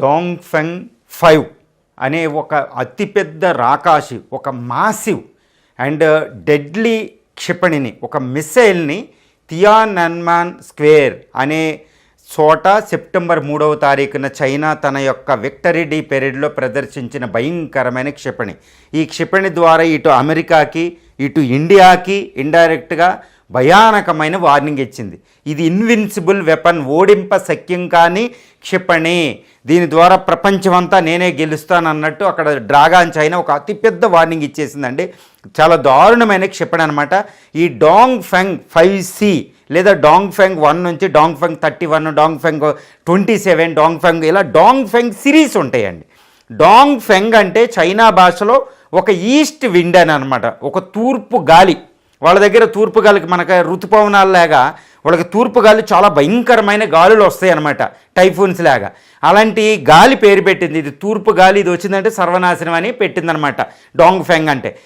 Dong Feng five అనే ఒక అతిపెద్ద రాకాశి ఒక మాసివ్ అండ్ డెడ్లీ క్షిపణిని ఒక మిస్సైల్ని తియానన్మాన్ స్క్వేర్ అనే చోట సెప్టెంబర్ మూడవ తారీఖున చైనా తన యొక్క విక్టరీ డీ పెరేడ్లో ప్రదర్శించిన భయంకరమైన క్షిపణి. ఈ క్షిపణి ద్వారా ఇటు అమెరికాకి ఇటు ఇండియాకి ఇండైరెక్ట్గా భయానకమైన వార్నింగ్ ఇచ్చింది. ఇది ఇన్విన్సిబుల్ వెపన్ ఓడింప శక్యం కానీ క్షిపణి. దీని ద్వారా ప్రపంచమంతా నేనే గెలుస్తాను అన్నట్టు అక్కడ డ్రాగాన్ చైనా ఒక అతిపెద్ద వార్నింగ్ ఇచ్చేసిందండి. చాలా దారుణమైన క్షిపణి అనమాట ఈ డాంగ్ ఫెంగ్ ఫైవ్ సి లేదా డాంగ్ ఫెంగ్ వన్ నుంచి Dong Feng thirty one Dong Feng twenty seven Dong Feng ఇలా డాంగ్ ఫెంగ్ సిరీస్ ఉంటాయండి. డాంగ్ ఫెంగ్ అంటే చైనా భాషలో ఒక ఈస్ట్ విండ్ అని అనమాట ఒక తూర్పు గాలి. వాళ్ళ దగ్గర తూర్పు గాలికి ఋతుపవనాలు లేగా వాళ్ళకి తూర్పు గాలి చాలా భయంకరమైన గాలులు వస్తాయి అనమాట టైఫూన్స్ లాగా. అలాంటి గాలి పేరు పెట్టింది ఇది తూర్పు గాలి ఇది వచ్చిందంటే సర్వనాశనం అని పెట్టిందనమాట డాంగ్ ఫెంగ్ అంటే.